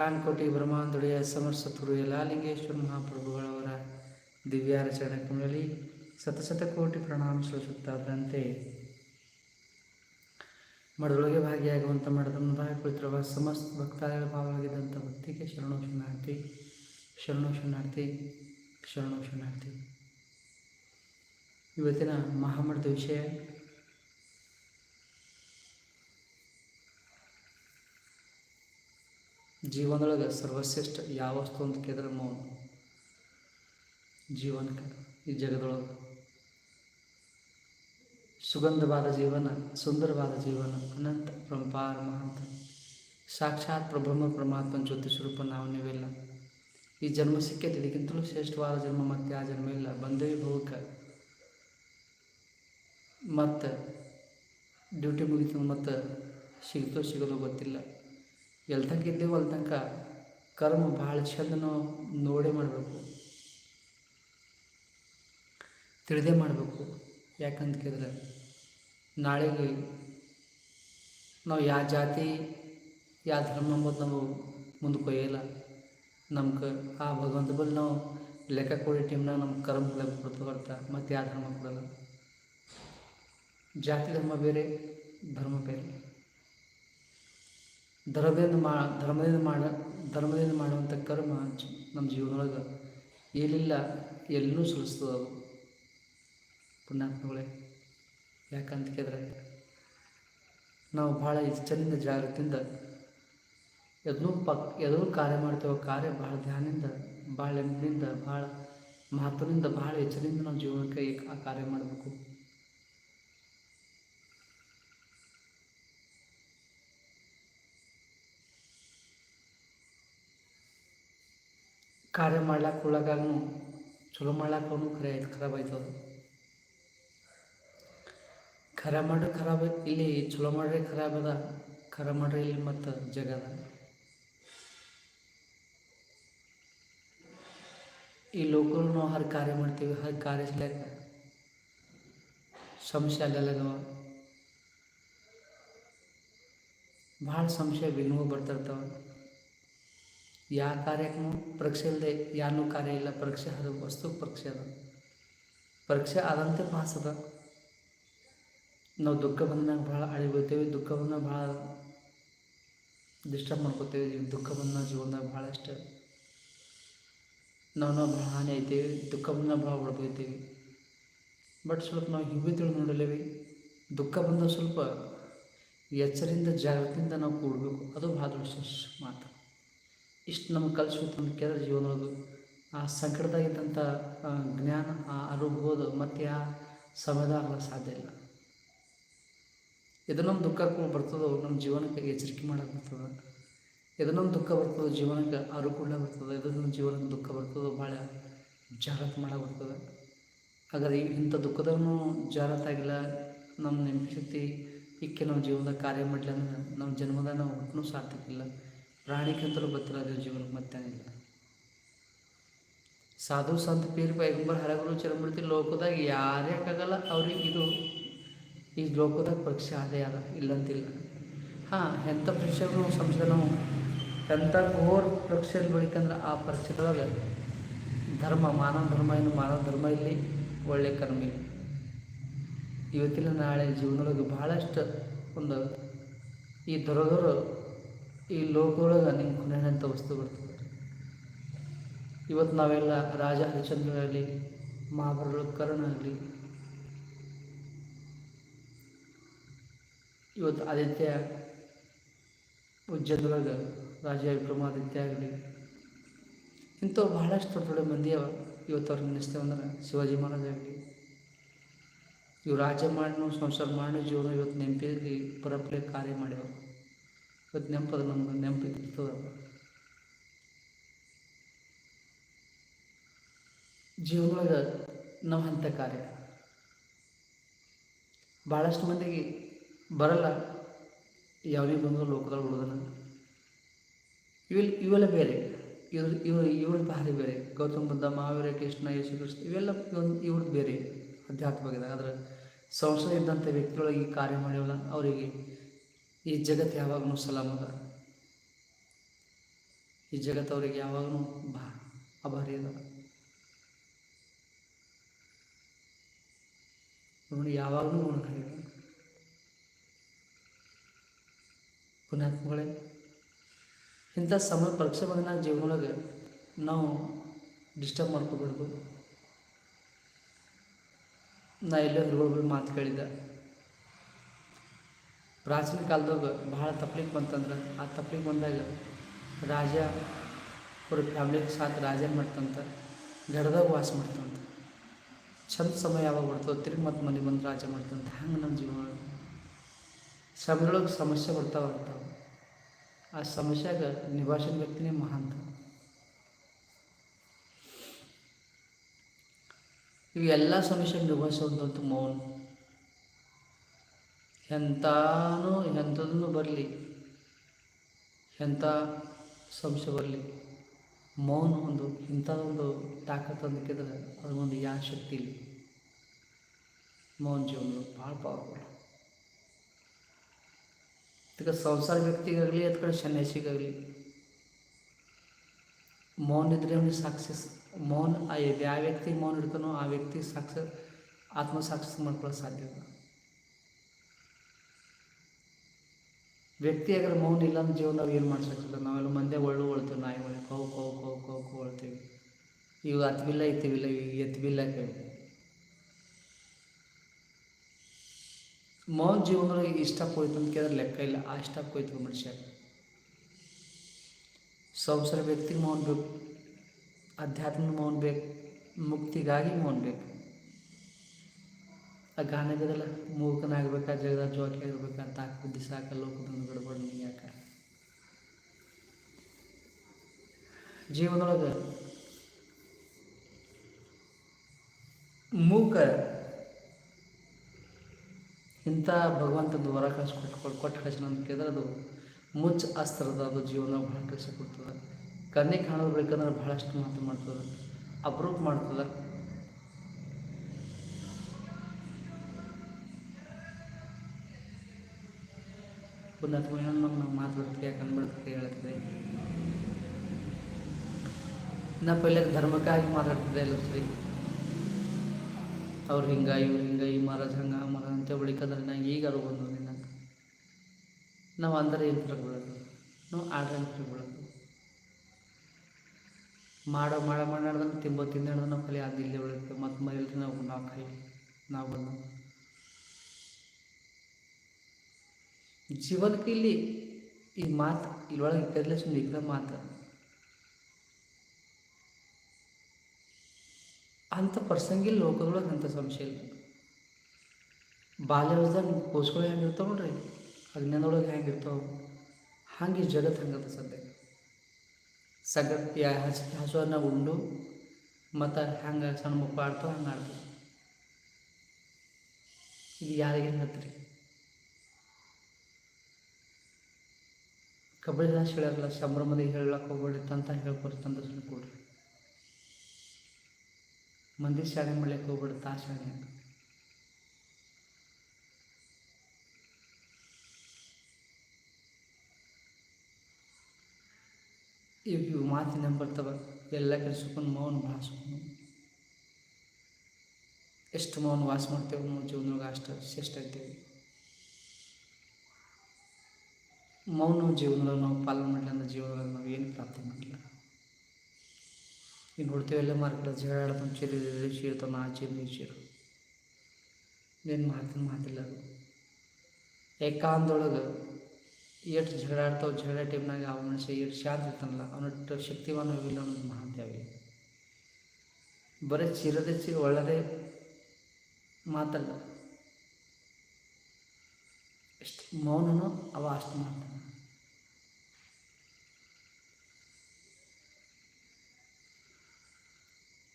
ಕಾನ್ಕೋಟಿ ಬ್ರಹ್ಮಾಂಧುಡಿಯ ಸಮರ್ಸತುರು ಲಾಲಿಂಗೇಶ್ವರ ಲಿಂಗೇಶ್ವರ ಮಹಾಪ್ರಭುಗಳವರ ದಿವ್ಯಾರಚರಣೆ ಸತಶತ ಕೋಟಿ ಪ್ರಣಾಮ ಸಲ್ಲಿಸುತ್ತಾದಂತೆ ಮಡದೊಳಗೆ ಭಾಗಿಯಾಗುವಂಥ ಮಠದ ಮುಂದಾಗಿ ಕುಳಿತಿರುವ ಸಮಸ್ತ ಭಕ್ತಾದಿಗಳ ಭಾವವಾಗಿದ್ದಂಥ ಭಕ್ತಿಗೆ ಶರಣು ಶರಣಾರ್ಥಿ ಶರಣು ಶರಣಾರ್ಥಿ ಶರಣು ಶರಣಾರ್ಥಿ ಇವತ್ತಿನ ಮಹಾಮಠದ ವಿಷಯ ಜೀವನದೊಳಗೆ ಸರ್ವಶ್ರೇಷ್ಠ ಯಾವ ವಸ್ತು ಅಂತ ಕೇಳಿದ್ರೆ ಮೌನ ಜೀವನಕ್ಕೆ, ಈ ಜಗದೊಳಗೆ. ಸುಗಂಧವಾದ ಜೀವನ, ಸುಂದರವಾದ ಜೀವನ, ಅನಂತ ಪರಂಪಾರ ಮಹಾಂತ. ಸಾಕ್ಷಾತ್ ಪ್ರಬ್ರಹ್ಮ ಪರಮಾತ್ಮನ ಜ್ಯೋತಿ ಸ್ವರೂಪ ನಾವು ನೀವೆಲ್ಲ. ಈ ಜನ್ಮ ಸಿಕ್ಕೈತೆ ಇದಕ್ಕಿಂತಲೂ ಶ್ರೇಷ್ಠವಾದ ಜನ್ಮ ಮತ್ತೆ ಆ ಜನ್ಮ ಇಲ್ಲ. ಬಂದೇ ಭೋಗಕ್ಕೆ ಮತ್ತು ಡ್ಯೂಟಿ ಮುಗಿತು ಮತ್ತು ಸಿಗ್ತೋ ಸಿಗೋದು ಗೊತ್ತಿಲ್ಲ. ಎಲ್ಲಿ ತನಕ ಅಲ್ಲಿ ತನಕ ಕರ್ಮ ಭಾಳ ಚಂದ ನಾವು ನೋಡೇ ಮಾಡಬೇಕು. ತಿಳಿದೇ ಮಾಡಬೇಕು. ಯಾಕಂತ ಕೇಳಿದ್ರೆ ನಾಳೆಗೆ ನಾವು ಯಾವ ಜಾತಿ, ಯಾವ ಧರ್ಮ ಅಂಬೋದು ನಾವು ಮುಂದಕ್ಕೆ ಒಯ್ಯಲ್ಲ. ನಮ್ಗೆ ಆ ಭಗವಂತ ಬಲ್ಲಿ ನಾವು ಲೆಕ್ಕ ಕೊಡಿ ಟೀಮ್ನಾಗ ನಮ್ಮ ಕರ್ಮ ಕೊಡ್ತಾ ಬರ್ತಾ ಮತ್ತು ಯಾವ ಧರ್ಮ ಕೊಡಲ್ಲ. ಜಾತಿ ಧರ್ಮ ಬೇರೆ ಧರ್ಮ ಬೇರೆ. ಧರ್ಮದಿಂದ ಮಾ, ಧರ್ಮದಿಂದ ಮಾಡ, ಧರ್ಮದಿಂದ ಮಾಡುವಂಥ ಕರ್ಮ ನಮ್ಮ ಜೀವನದೊಳಗೆ ಏನಿಲ್ಲ, ಎಲ್ಲೂ ಸುಳಿಸ್ತದೆ ಅದು. ಪುಣ್ಯಾತ್ಮಗಳೇ, ಯಾಕಂತ ಕೇಳಿದ್ರೆ ನಾವು ಭಾಳ ಚಂದ ಜಾಗೃತಿಯಿಂದ ಎದನ್ನೂ ಪಕ್ ಎದೂ ಕಾರ್ಯ ಮಾಡ್ತೇವೆ, ಕಾರ್ಯ ಭಾಳ ಧ್ಯಾನದಿಂದ, ಭಾಳ ನೆಮ್ಮದಿಯಿಂದ, ಭಾಳ ಮಹತ್ವದಿಂದ, ಭಾಳ ಎಚ್ಚರಿಂದ ನಾವು ಜೀವನಕ್ಕೆ ಆ ಕಾರ್ಯ ಮಾಡಬೇಕು. ಕಾರ್ಯ ಮಾಡ್ಲಾಕ ಉಳ್ಳಾಗೂ ಚಲೋ ಮಾಡ್ಲಾಕೂ ಖರೆ ಆಯ್ತು ಖರಾಬ್ ಆಯ್ತದ ಖರ ಮಾಡ್ರೆ ಖರಾಬ್ ಇಲ್ಲಿ ಚಲೋ ಮಾಡ್ರೆ ಖರಾಬ್ ಅದ ಖರ ಮಾಡ್ರೆ ಇಲ್ಲಿ ಮತ್ತು ಜಗದ. ಈ ಲೋಕರು ನಾವು ಹರ್ ಕಾರ್ಯ ಮಾಡ್ತೀವಿ, ಹರ್ ಕಾರ್ಯ ಸಲ್ಯಾಕ ಸಮಸ್ಯೆ ಅಲ್ಲೆಲ್ಲಗವ ಭಾಳ ಸಂಶಯ ವಿಘ್ನವು ಬರ್ತಿರ್ತಾವೆ. ಯಾವ ಕಾರ್ಯಕ್ಕೂ ಪರೀಕ್ಷೆ ಇಲ್ಲದೆ ಯಾನೂ ಕಾರ್ಯ ಇಲ್ಲ, ಪರೀಕ್ಷೆ ಅದು ವಸ್ತು ಪರೀಕ್ಷೆ ಅದ. ಪರೀಕ್ಷೆ ಆದಂತೆ ಪಾಸ್ ಅದ. ನಾವು ದುಃಖ ಬಂದಾಗ ಭಾಳ ಅಳಿಬೋತೇವೆ ದುಃಖ ಬಂದಾಗ ಭಾಳ ಡಿಸ್ಟರ್ಬ್ ಮಾಡ್ಕೋತೇವೆ ದುಃಖ ಬಂದಾಗ ಜೀವನದಾಗ ಭಾಳಷ್ಟು ನಾವು ನಾವು ಭಾಳ ಹಾನಿ ಐತೇವೆ, ದುಃಖ ಬಂದಾಗ ಭಾಳ ಹೊಡ್ಕೊಯ್ತೇವೆ ಬಟ್ ಸ್ವಲ್ಪ ನಾವು ಹಿಂಗೆ ತಿಳಿ ನೋಡಲೇವಿ, ದುಃಖ ಬಂದಾಗ ಸ್ವಲ್ಪ ಎಚ್ಚರಿಂದ ಜಾಗೃತಿಯಿಂದ ನಾವು ಕೂಡಬೇಕು. ಅದು ಭಾಳ ವಿಶೇಷ ಮಾತು ಇಷ್ಟು ನಮ್ಗೆ ಕಲಿಸ್ಬೇಕು ಅಂತ ಕೇಳಿದ್ರೆ ಜೀವನದೊಳಗೆ ಆ ಸಂಕಟದಾಗಿದ್ದಂಥ ಜ್ಞಾನ, ಆ ಅನುಭವದ ಮತ್ತು ಆ ಸಮಯದಾಗ ಸಾಧ್ಯ ಇಲ್ಲ. ಇದು ನಮ್ಮ ದುಃಖ ಬರ್ತದೋ ನಮ್ಮ ಜೀವನಕ್ಕೆ ಎಚ್ಚರಿಕೆ ಮಾಡೋಕೆ ಬರ್ತದೆ. ಇದು ನಮ್ಮ ದುಃಖ ಬರ್ತದೋ, ಜೀವನಕ್ಕೆ ಅರುಕುಳ್ಳ ಬರ್ತದೆ. ಇದು ನಮ್ಮ ಜೀವನಕ್ಕೆ ದುಃಖ ಬರ್ತದೋ, ಭಾಳ ಜಾಗ್ರತೆ ಮಾಡಕ್ಕೆ ಬರ್ತದೆ. ಹಾಗಾದ್ರೆ ಇಂಥ ದುಃಖದವನು ಜಾಗ್ರತೆ ಆಗಿಲ್ಲ ನಮ್ಮ ಶಕ್ತಿ ಇಕ್ಕೆ ನಾವು ಜೀವನದಾಗ ಕಾರ್ಯ ಮಾಡಲಿಲ್ಲ ನಮ್ಮ ಜನ್ಮದಾಗ ನಾವು ಒಟ್ಟು ಸಾರ್ಥಕ ಇಲ್ಲ. ಪ್ರಾಣಿಗಿಂತಲೂ ಬತ್ತಲಾದ ಜೀವನ ಜೀವನಕ್ಕೆ ಮತ್ತೇನಿಲ್ಲ ಸಾಧು, ಸಂತ, ಪೀರ್ ಪೈಗಂಬರ್ ಹರಗುರು ಚರಮೂರ್ತಿ ಲೋಕದಾಗ ಯಾರ್ಯಾಕಾಗಲ್ಲ ಅವ್ರಿಗೆ ಇದು ಈ ಲೋಕದಾಗ ಪಕ್ಷ ಅದೇ ಅದ, ಇಲ್ಲಂತಿಲ್ಲ. ಹಾಂ ಎಂಥ ಪಕ್ಷಗಳು ನಾವು ಎಂಥ ಘೋರ್ ಪರೀಕ್ಷೆ ಬೆಳಿಕಂದ್ರೆ ಆ ಪರೀಕ್ಷೆದೊಳಗೆ ಧರ್ಮ, ಮಾನವ ಧರ್ಮ ಏನು ಮಾನವ ಧರ್ಮ ಇಲ್ಲಿ ಒಳ್ಳೆಯ ಕರ್ಮ ಇಲ್ಲಿ ಇವತ್ತಿನ ನಾಳೆ ಜೀವನದೊಳಗೆ ಭಾಳಷ್ಟು ಒಂದು ಈ ದೊರದೊರು ಈ ಲೋಕದೊಳಗೆ ನಿಮ್ಮ ಕೊನೆಯಂಥ ವಸ್ತು ಬರ್ತದೆ? ಇವತ್ತು ನಾವೆಲ್ಲ ರಾಜ ಹರಿಶ್ಚಂದ್ರ ಆಗಲಿ ಮಹಾಭಾರತ ಕರ್ಣ ಆಗಲಿ ಇವತ್ತು ಆದಿತ್ಯ ಉಜ್ಜನದೊಳಗೆ ರಾಜ ವಿಕ್ರಮಾದಿತ್ಯ ಆಗಲಿ, ಇಂಥವು ಬಹಳಷ್ಟು ದೊಡ್ಡ ದೊಡ್ಡ ಮಂದಿ ಅವ. ಇವತ್ತು ಅವ್ರಿಗೆ ನೆನೆಸ್ತೇವೆ ಅಂದ್ರೆ ಶಿವಾಜಿ ಮಹಾರಾಜ ಆಗಲಿ. ಇವು ರಾಜ್ಯ ಮಾಡಿನೂ, ಸಂಸಾರ ಮಾಡಿ ಜೀವನ ಇವತ್ತು ನೆನಪಿಗೆ ಪರಪ್ಲೆ ಕಾರ್ಯ ಮಾಡ್ಯಾವ. ಇವತ್ತು ನೆನಪದ ನಮ್ಗೆ ನೆನಪಿಗೆ ಇರ್ತದ ಜೀವನೊಳಗೆ ನಮ್ಮ ಅಂಥ ಕಾರ್ಯ. ಭಾಳಷ್ಟು ಮಂದಿಗೆ ಬರಲ್ಲ. ಯಾವುದೇ ಬಂದರೂ ಲೋಕದಲ್ಲಿ ಉಳಿದನ. ಇವೆಲ್ಲ ಇವೆಲ್ಲ ಬೇರೆ. ಇವ್ರ ಇವ್ರ ಇವ್ರ ಭಾರಿ ಬೇರೆ. ಗೌತಮ ಬುದ್ಧ, ಮಹಾವೀರ, ಕೃಷ್ಣ, ಯೇಸು ಕೃಷ್ಣ ಇವೆಲ್ಲ ಒಂದು ಇವ್ರದ್ದು ಬೇರೆ. ಅಧ್ಯಾತ್ಮವಾಗಿದೆ ಆದರೆ ಸಂಶಯ ಇದ್ದಂಥ ವ್ಯಕ್ತಿಗಳಿಗೆ ಕಾರ್ಯ ಮಾಡಿವಲ್ಲ ಅವರಿಗೆ ಈ ಜಗತ್ತು ಯಾವಾಗಲೂ ಸಲಾಮದ ಈ ಜಗತ್ತವ್ರಿಗೆ ಯಾವಾಗಲೂ ಬಾ ಅಭಾರಿ ಅದ. ನೋಡಿ ಯಾವಾಗಲೂ ಗುಣಕಾರಿ ಪುಣ್ಯಾತ್ಮಗಳೇ, ಇಂಥ ಸಮಯ ಪರೀಕ್ಷೆ ಬಂದ ಜೀವನೊಳಗೆ ನಾವು ಡಿಸ್ಟರ್ಬ್ ಮಾಡ್ಕೋಬಾರ್ದು ನಾ ಎಲ್ಲೋ ಮಾತು ಕೇಳಿದ್ದೆ. ಪ್ರಾಚೀನ ಕಾಲದಾಗ ಭಾಳ ತಪ್ಲಿಕ್ಕೆ ಬಂತಂದ್ರೆ, ಆ ತಪ್ಲಿಕ್ಕೆ ಬಂದಾಗ ರಾಜ ಅವ್ರ ಫ್ಯಾಮಿಲಿಗೆ ಸಾತ್ ರಾಜ ಏನು ಮಾಡ್ತಂತ? ಗಡದಾಗ ವಾಸ ಮಾಡ್ತಂತ. ಚಂದ ಸಮಯ ಯಾವಾಗ ಬರ್ತದೆ, ತಿರುಗಿ ಮತ್ತೆ ಮನೆ ಬಂದು ರಾಜ ಮಾಡ್ತಂತ. ಹಂಗೆ ನಮ್ಮ ಜೀವನ. ಸಮಯದೊಳಗೆ ಸಮಸ್ಯೆ ಬರ್ತಾವ ಬರ್ತಾವೆ ಆ ಸಮಸ್ಯೆಗೆ ನಿಭಾಯಿಸಿದ ವ್ಯಕ್ತಿನೇ ಮಹಾಂತ. ಇವೆಲ್ಲ ಸಮಸ್ಯೆ ನಿಭಾಯಿಸೋದಂತೂ ಮೌನ. ಎಂತಾನು ಎಂಥದನ್ನು ಬರಲಿ, ಎಂಥ ಸಂಶಯ ಬರಲಿ, ಮೌನ ಒಂದು ಇಂಥದೊಂದು ತಾಕತ್ತು ಅಂದಕ್ಕಿದ್ರೆ ಅದೊಂದು ಯಾ ಶಕ್ತಿ ಇಲ್ಲ. ಮೌನ ಜೀವನ ಭಾಳ ಪವರ್ಫುಲ್ ಈಗ ಸಂಸಾರ ವ್ಯಕ್ತಿಗಾಗಲಿ ಅಥವಾ ಸನ್ಯಾಸಿಗಾಗಲಿ, ಮೌನ ಇದ್ರೆ ಅವನಿಗೆ ಸಕ್ಸಸ್ ಮೌನ ಯಾವ ವ್ಯಕ್ತಿ ಮೌನ ಇಡ್ತಾನೋ ಆ ವ್ಯಕ್ತಿ ಸಕ್ಸಸ್ ಆತ್ಮ ಸಕ್ಸಸ್ ಮಾಡ್ಕೊಳ್ಳೋಕೆ ಸಾಧ್ಯ ವ್ಯಕ್ತಿ ಅಗರ ಮೌನ ಇಲ್ಲ ಅಂದ್ರೆ ಜೀವನ ನಾವು ಏನು ಮಾಡ್ಸೋಕ್ಕಿಲ್ಲ ನಾವೆಲ್ಲ ಮಂದೆ ಒಳ್ಳು ಒಳ್ತೀವಿ, ನಾಯಿ ಒಳ್ಳೆ ಕೌ ಕೌ ಕೌ ಕೌ ಕೌ ಒಳ್ತೀವಿ. ಇವಾಗ ಹತ್ಬಿಲ್ಲ ಇತ್ತಿವಿಲ್ಲ ಈಗ ಎತ್ತಿಬಿಲ್ಲ ಕೇಳಿ. ಮೌನ ಜೀವನದೊಳಗೆ ಇಷ್ಟ ಹೋಯ್ತು ಅಂತ ಕೇಳಿದ್ರೆ ಲೆಕ್ಕ ಇಲ್ಲ. ಆ ಇಷ್ಟಕ್ಕೆ ಹೋಯ್ತು ಮನುಷ್ಯ. ಸಂಸಾರ ವ್ಯಕ್ತಿಗೆ ಮೌನ ಬೇಕು ಅಧ್ಯಾತ್ಮ ಮೌನ ಬೇಕು, ಮುಕ್ತಿಗಾಗಿ ಮೌನ ಬೇಕು. ಆ ಗಾನಗದಲ್ಲ ಮೂಕನಾಗಬೇಕಾ ಜಗದ ಜೋಕಿ ಆಗಿರ್ಬೇಕಾ ತಾಕ ಲೋಕದ ಸಾಕ, ಲೋಕದೊಂದು ಗಡಬಡ ನೀ ಯಾಕ? ಜೀವನದೊಳಗೆ ಮೂಕ ಇಂಥ ಭಗವಂತನ ವರ ಕಳಿಸಿ ಕೊಟ್ಟು ಕೊಟ್ಟು ಕಳಿಸಿ ಅಂತ ಕೇಳಿದ್ರೆ ಅದು ಮುಚ್ಚ ಅಸ್ತ್ರದ ಅದು ಜೀವನ ಭಾಳ ಕಳಿಸಿ ಕೊಡ್ತದೆ. ಕನ್ನಿ ಕಾಣೋದು ಬೇಕಂದ್ರೆ ಭಾಳಷ್ಟು ಮಾತು ಮಾಡ್ತದೆ. ಅಪ್ರೂಪ್ ಮಾಡ್ತದೆ. ಪುಣ್ಯಾತ್ಮ ನಮ್ಮ ನಾವು ಮಾತಾಡ್ತೀವಿ ಯಾಕೆ ಬಿಡ್ತೀವಿ ಹೇಳ್ತಿದೆ ನಾ ಪೈಲೆ ಧರ್ಮಕ್ಕಾಗಿ ಮಾತಾಡ್ತಿದ್ದೆ ಎಲ್ಲ ಸರಿ. ಅವ್ರು ಹಿಂಗೆ, ಇವ್ರು ಹಿಂಗ, ಈ ಮಹಾರಾಜ್ ಹಂಗೆ ಮಹಾರಾಜ್ ಅಂತ ಬಳಿಕಂದ್ರೆ ನಂಗೆ ಈಗ ಅದು ಬಂದು ನಿನ್ನಂಗೆ ನಾವು ಅಂದರೆ ಏನು ತಿಳ್ಕೊಳ್ಳೋದು ನಾವು ಆಡ್ರೆ ತಿಳ್ಕೊಳ್ಳೋದು ಮಾಡೋ ಮಾಡೋ ಮಾಡಾಡ್ದಂಗೆ ತಿಂಬೋ ತಿಂದಾಡ್ದು ನಾವು ಕಲಿ ಅದು ಇಲ್ಲೇ ಉಳಿತೇವೆ ಮತ್ತು ಮರಿಲ್ರಿ ನಾವು ನಾವು ಕೈ, ನಾವು ಬಂದು. ಜೀವನಕ್ಕೆ ಇಲ್ಲಿ ಈ ಮಾತು ಇಲ್ಲೊಳಗೆ ಕದಲೆ ಸುಮ್ಮನೆ ಈಗ ಮಾತು. ಅಂಥ ಪ್ರಸಂಗಿ ಲೋಕದೊಳಗೆ ಅಂಥ ಸಂಶಯ ಇಲ್ಲ. ಬಾಲ್ಯವದಾಗ ಕೋಸ್ಗಳು ಹೆಂಗಿರ್ತಾವೆ ನೋಡ್ರಿ? ಅಜ್ಞಾನದೊಳಗೆ ಹಂಗೆ ಈ ಜಗತ್ತು ಹಂಗದ ಸದ್ಯ. ಸಗ ಯಾ ಹಸಿ ಹಸುವನ್ನ ಉಂಡು ಮತ್ತು ಹೆಂಗೆ ಸಣ್ಣ ಮಕ್ಕಳು ಆಡ್ತಾವೆ ಹಂಗೆ ಆಡ್ತಾವೆ. ಇದು ಯಾರಿಗೇನು ಹೇಳ್ತೀರಿ ಕಬಡ್ಡಿ ಹೇಳಲ್ಲ ಸಂಭ್ರಮದಿಗೆ ಹೇಳಕ್ಕೆ ಹೋಗ್ಬೇಡಿ ತಂತ ಹೇಳ್ಕೊಡ್ರಿ ತಂತ ಸುಮ್ಮನೆ ಕೊಡ್ರಿ. ಮಂದಿ ಶಾಲೆ ಮಾಡ್ಲಿಕ್ಕೆ ಹೋಗ್ಬೇಡಿ ತಾ ಶಾಲೆ ಇವು ಇವು ಮಾತಿನ ಬರ್ತವೆ, ಎಲ್ಲ ಕೆಲಸಕ್ಕೂ ಮೌನ ಭಾಳ ಎಷ್ಟು ಮೌನ ವಾಸ ಮಾಡ್ತೇವೆ ಜೀವನದಾಗ ಅಷ್ಟು ಶ್ರೇಷ್ಠ ಇದ್ದೇವೆ ಮೌನ ಜೀವನದಲ್ಲಿ ನಾವು ಪಾಲನೆ ಮಾಡಲಿ ಅಂದ್ರೆ ಜೀವನದಲ್ಲಿ ನಾವು ಏನು ಪ್ರಾಪ್ತಿ ಮಾಡಿಲ್ಲ ಈಗ ನೋಡ್ತೀವಿ, ಎಲ್ಲ ಮಾರ್ಕೆಟ್ ಜಗಳ ಚೀರಿ ಚೀರ್ತಾನೆ ಆ ಚೀರು ಈ ಚೀರು ಏನು ಮಾತಿನ ಮಾತಿಲ್ಲ ಅದು. ಏಕಾಂತೊಳಗೆ ಎಷ್ಟು ಜಗಳ ಆಡ್ತಾವೆ ಜಗಳ ಟೈಮ್ನಾಗ ಆ ಮನುಷ್ಯ ಎಷ್ಟು ಶಾಂತ ಇರ್ತಾನಲ್ಲ, ಅವನಷ್ಟು ಶಕ್ತಿವಾನ ಇಲ್ಲ ಅನ್ನೋದು ಮಹಾಂತ್ಯಾವಿ ಬರೀ ಚಿರದೆ ಚೀರ ಒಳ್ಳೆಯದೇ ಮಾತಲ್ಲ. ಎಷ್ಟು ಮೌನನೋ ಅವ ಅಷ್ಟು ಮಾಡ್ತಾನೆ.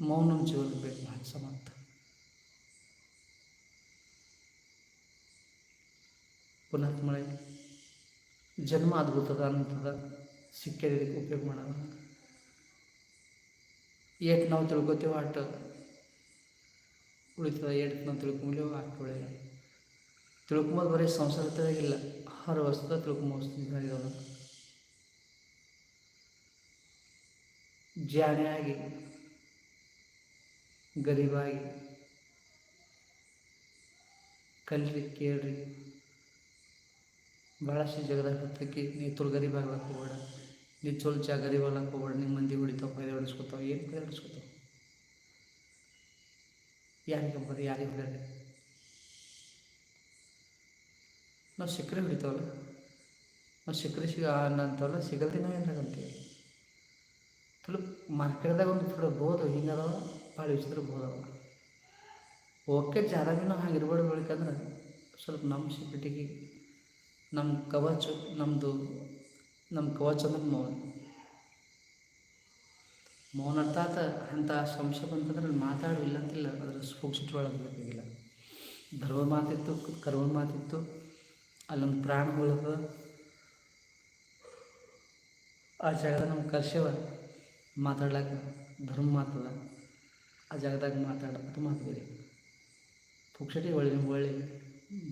ಮೌನ ಜೀವನ ಬೇಕು ಭಾಳ ಸಮರ್ಥ. ಪುನಃ ಮಳೆ, ಜನ್ಮ ಅದ್ಭುತದ ಅಂತದ ಸಿಕ್ಕಿದ ಉಪಯೋಗ ಮಾಡೋದು. ಏಟ್ ನಾವು ತಿಳ್ಕೊತೀವೋ ಅಷ್ಟು ಉಳಿತದ ಏಟ್ ನಾವು ತಿಳ್ಕೊಂಬಲೇವೋ ಅಷ್ಟು ಒಳ್ಳೆಯ ತಿಳ್ಕೊಂಬೋದು ಬರೀ ಸಂಸಾರದಾಗಿಲ್ಲ ಆಹಾರ ವಸ್ತು ತಿಳ್ಕೊಂಬ ವಸ್ತು ಇದಾಗಿರೋದು ಜಾಣೆಯಾಗಿ, ಗರೀಬಾಗಿ, ಕಲ್ರಿ, ಕೇಳ್ರಿ. ಭಾಳಷ್ಟು ಜಗದಾಗ ಹತ್ತಕ್ಕೆ ನೀ ತುಳು ಗರೀಬ್ ಆಗ್ಲಕ್ಕೆ ಹೋಗ್ಬೇಡ. ನೀ ಚೊಲ್ ಚಾ ಗರೀಬ್ ಹೋಗ್ಬೇಡ. ನಿಮ್ಮ ಮಂದಿ ಹೊಡಿತಾವ ಪೈದೆ ಹೊಡಿಸ್ಕೊತಾವ ಏನು ಪೈದೆ ಹೊಡಿಸ್ಕೊತಾವ ಯಾರಿಗೆ ಬರೀ ಯಾರಿಗೆ ಹೊಡ್ಯಾರಿ ನಾವು ಸಿಕ್ಕರೆ ಹೊಡಿತಾವಲ್ಲ. ನಾವು ಸಿಕ್ಕರೆ ಸಿಗ ಅಂತವಲ್ಲ ಸಿಗಲ್ದಿನ ಏನಾಗಂತೀವಿ ಸ್ವಲ್ಪ ಮಾರ್ಕೆಟ್ದಾಗ ಒಂದು ಥೋಡೆ ಬೋದು ಹಿಂಗದ ಭಾಳ ವಿಚಿತ್ರ ಬೋದವ ಓಕೆ ಜರ ಭೀ ನಾವು ಹಂಗೆ ಇರ್ಬೋದು ಬೆಳಿಕಂದ್ರೆ ಸ್ವಲ್ಪ ನಮ್ಮ ಸಿಕ್ಕಿಟಿಗೆ ನಮ್ಮ ಕವಚ ನಮ್ಮದು ನಮ್ಮ ಕವಚ ಅಂದ್ರೆ ಮೌನ. ಮೌನ ಆತ ಅಂಥ ಸಂಶಯ ಬಂತಂದ್ರೆ ಮಾತಾಡಿಲ್ಲ ಅಂತಿಲ್ಲ ಅದ್ರ ಸೂಕ್ಷ್ಮ ಒಳಗೆ ಬೇಕಾಗಿಲ್ಲ ಧರ್ಮ ಮಾತಿತ್ತು, ಕರ್ಮ ಮಾತಿತ್ತು. ಅಲ್ಲೊಂದು ಪ್ರಾಣಗಳದ ಆ ಜಾಗದಾಗ ನಮ್ಮ ಕರ್ಸೇವ, ಮಾತಾಡ್ಲಾಕ ಧರ್ಮ ಮಾತದ ಆ ಜಾಗದಾಗ ಮಾತಾಡೋದು ಮಾತು ಬೇರೆ. ಪುಕ್ಷಟಿ ಒಳ್ಳೆ ಒಳ್ಳೆ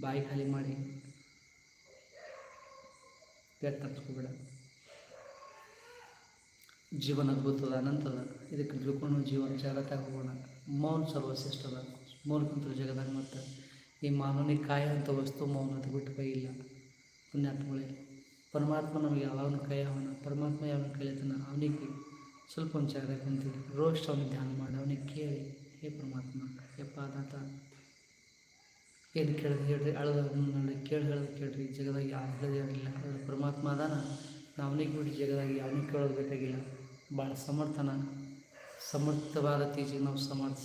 ಬಾಯಿ ಖಾಲಿ ಮಾಡಿ ಬೆಟ್ಟ ತಪ್ಪಿಸ್ಕೋಬೇಡ ಜೀವನ ಅದ್ಭುತದ, ಅನಂತದ. ಇದಕ್ಕೆ ತಿಳ್ಕೊಂಡು ಜೀವನ ಜಾಗತ್ತಾಗ ಹೋಗೋಣ ಮೌನ ಸರ್ವಶ್ರೇಷ್ಠದ. ಮೌನ ಕುಂತ ಜಗದಾಗ ಮತ್ತು ಈ ಮಾನವನಿಗೆ ಅಂತ ವಸ್ತು ಮೌನ ಅದು ಬಿಟ್ಟು ಕೈ ಇಲ್ಲ ಪುಣ್ಯಾತ್ಮಗಳೇ, ಪರಮಾತ್ಮ ನಮಗೆ ಯಾವಾಗಲೂ ಕೈ ಅವನ ಪರಮಾತ್ಮ ಯಾವಾಗ ಕಲಿತಾನ ಅವನಿಗೆ ಸ್ವಲ್ಪ ಒಂದು ಜಾಗ ಕುಂತೀವಿ ರೋಸ್ಟ್ ಅವನಿಗೆ ಧ್ಯಾನ ಮಾಡಿ, ಅವನಿಗೆ ಕೇಳಿ, ಹೇ ಪರಮಾತ್ಮ, ಯಪ್ಪ ಅದಾತ ಏನು ಕೇಳಿದ್ರೆ ಹೇಳ್ರಿ, ಅಳದ ನೋಡಿ ಕೇಳಿ ಹೇಳೋದು ಕೇಳ್ರಿ ಜಗದಾಗ ಯಾವ ಹೇಳಿಲ್ಲ ಅದು ಪರಮಾತ್ಮ ಅದಾನ ಅವನಿಗೆ ಬಿಡಿ, ಜಗದಾಗ ಯಾವನಿಗೆ ಕೇಳೋದು ಬೇಕಾಗಿಲ್ಲ. ಭಾಳ ಸಮರ್ಥನ, ಸಮರ್ಥವಾದ ತೀಜಿಗೆ ನಾವು ಸಮರ್ಥ